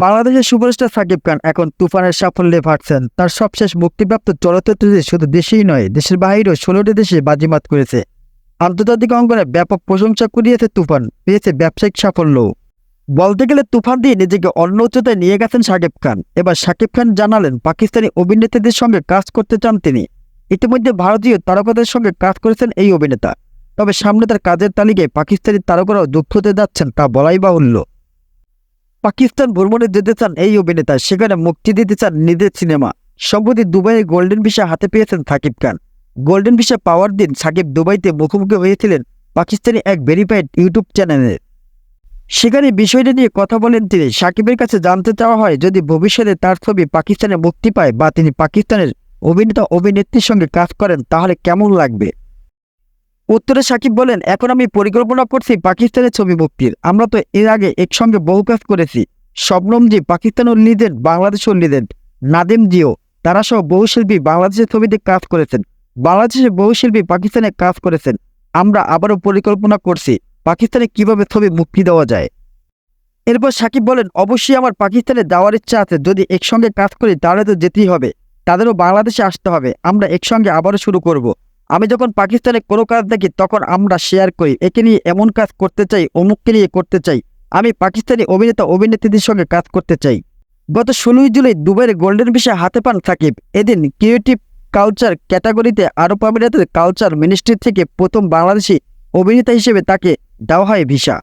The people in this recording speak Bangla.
বাংলাদেশের সুপারস্টার সাকিব খান এখন তুফানের সাফল্যে ভাটছেন তার সবশেষ মুক্তিপ্রাপ্ত চলচ্চিত্রটি শুধু দেশেই নয়, দেশের বাইরেও ষোলোটি দেশে বাজিমাত করেছে। আন্তর্জাতিক অঙ্গনে ব্যাপক প্রশংসা কুড়িয়েছে তুফান, পেয়েছে ব্যবসায়িক সাফল্য। বলতে গেলে তুফান দিয়ে নিজেকে অন্য উচ্চতায় নিয়ে গেছেন সাকিব খান। এবার সাকিব খান জানালেন, পাকিস্তানি অভিনেত্রীদের সঙ্গে কাজ করতে চান তিনি। ইতিমধ্যে ভারতীয় তারকাদের সঙ্গে কাজ করেছেন এই অভিনেতা। তবে সামনে তার কাজের তালিকায় পাকিস্তানি তারকারাও যুক্ত হতে যাচ্ছেন তা বলাই বাহুল্য। পাকিস্তান ভ্রমণে যেতে চান এই অভিনেতা, সেখানে মুক্তি দিতে চান নিজের সিনেমা। সম্প্রতি দুবাইয়ে গোল্ডেন ভিসা হাতে পেয়েছেন সাকিব খান। গোল্ডেন ভিসা পাওয়ার দিন সাকিব দুবাইতে মুখোমুখি হয়েছিলেন পাকিস্তানি এক ভেরিফাইড ইউটিউব চ্যানেলে সেখানে বিষয়টা নিয়ে কথা বলেন তিনি। সাকিবের কাছে জানতে চাওয়া হয়, যদি ভবিষ্যতে তার ছবি পাকিস্তানে মুক্তি পায় বা তিনি পাকিস্তানের অভিনেতা অভিনেত্রীর সঙ্গে কাজ করেন, তাহলে কেমন লাগবে? উত্তরে সাকিব বলেন, এখন আমি পরিকল্পনা করছি পাকিস্তানের ছবি মুক্তির। আমরা তো এর আগে একসঙ্গে বহু কাজ করেছি। শবনমজি পাকিস্তানও লিজেন্ড বাংলাদেশও লিজেন্ড নাদিম জিও, তারা সহ বহু শিল্পী বাংলাদেশের ছবিতে কাজ করেছেন। বাংলাদেশের বহু শিল্পী পাকিস্তানে কাজ করেছেন। আমরা আবারও পরিকল্পনা করছি পাকিস্তানে কীভাবে ছবি মুক্তি দেওয়া যায়। এরপর সাকিব বলেন, অবশ্যই আমার পাকিস্তানে যাওয়ার ইচ্ছা আছে। যদি একসঙ্গে কাজ করি তাহলে তো যেতেই হবে। তাদেরও বাংলাদেশে আসতে হবে। আমরা একসঙ্গে আবারও শুরু করব। আমি যখন পাকিস্তানে কোনো কাজ দেখি, তখন আমরা শেয়ার করি। একে নিয়ে এমন কাজ করতে চাই, অমুককে নিয়ে করতে চাই। আমি পাকিস্তানি অভিনেতা, অভিনেত্রীদের সঙ্গে কাজ করতে চাই। গত ষোলোই জুলাই দুবাইয়ের গোল্ডেন ভিসা হাতে পান সাকিব। এদিন ক্রিয়েটিভ কালচার ক্যাটাগরিতে আরব আমিরাতের কালচার মিনিস্ট্রি থেকে প্রথম বাংলাদেশি অভিনেতা হিসেবে তাকে দেওয়া হয় ভিসা।